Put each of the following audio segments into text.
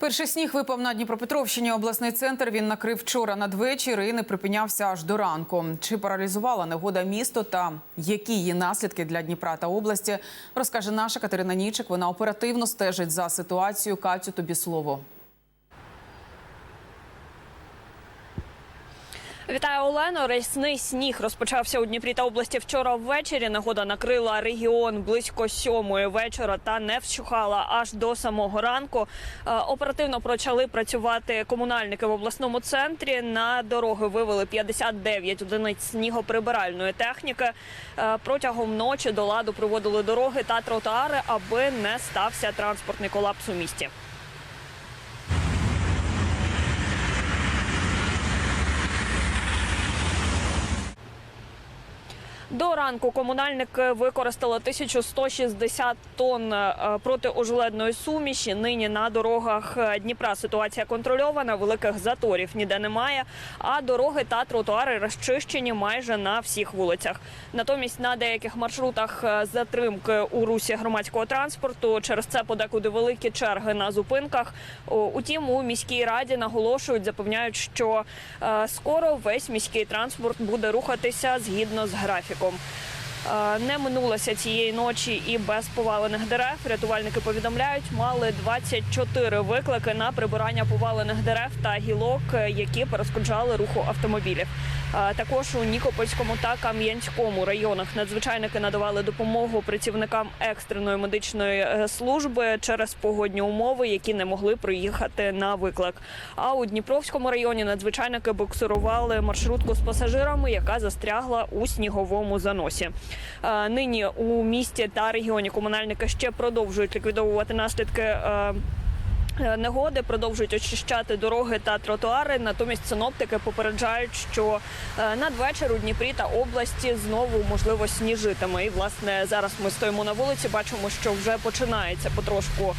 Перший сніг випав на Дніпропетровщині. Обласний центр він накрив вчора надвечір і не припинявся аж до ранку. Чи паралізувала негода місто та які її наслідки для Дніпра та області, розкаже наша Катерина Нічик. Вона оперативно стежить за ситуацією. Катю, тобі слово. Вітаю Олено. Рясний сніг розпочався у Дніпрі та області вчора ввечері. Негода накрила регіон близько сьомої вечора та не вщухала аж до самого ранку. Е, Оперативно почали працювати комунальники в обласному центрі. На дороги вивели 59 одиниць снігоприбиральної техніки. Е, Протягом ночі до ладу приводили дороги та тротуари, аби не стався транспортний колапс у місті. До ранку комунальники використали 1160 тонн е, протиожеледної суміші. Нині на дорогах е, Дніпра ситуація контрольована, великих заторів ніде немає. А дороги та тротуари розчищені майже на всіх вулицях. Натомість на деяких маршрутах е, затримки у русі громадського транспорту. Через це подекуди великі черги на зупинках. Утім, у міській раді наголошують, запевняють, що скоро весь міський транспорт буде рухатися згідно з графіком. como. Не минулося цієї ночі і без повалених дерев. Рятувальники повідомляють, мали 24 виклики на прибирання повалених дерев та гілок, е, які перешкоджали руху автомобілів. Е, Також у Нікопольському та Кам'янському районах надзвичайники надавали допомогу працівникам екстреної медичної е, служби через погодні умови, які не могли приїхати на виклик. А у Дніпровському районі надзвичайники буксирували маршрутку з пасажирами, яка застрягла у сніговому заносі. Е, Нині у місті та регіоні комунальники ще продовжують ліквідовувати наслідки. е, е, Негоди продовжують очищати дороги та тротуари. Натомість синоптики попереджають, що надвечір у Дніпрі та області знову можливо сніжитиме. І власне зараз ми стоїмо на вулиці. Бачимо, що вже починається потрошку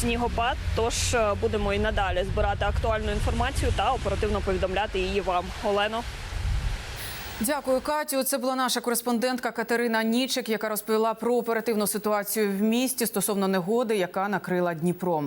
снігопад. Тож будемо і надалі збирати актуальну інформацію та оперативно повідомляти її вам. Олено. Дякую, Катю. Це була наша кореспондентка Катерина Нічик, яка розповіла про оперативну ситуацію в місті стосовно негоди, яка накрила Дніпро.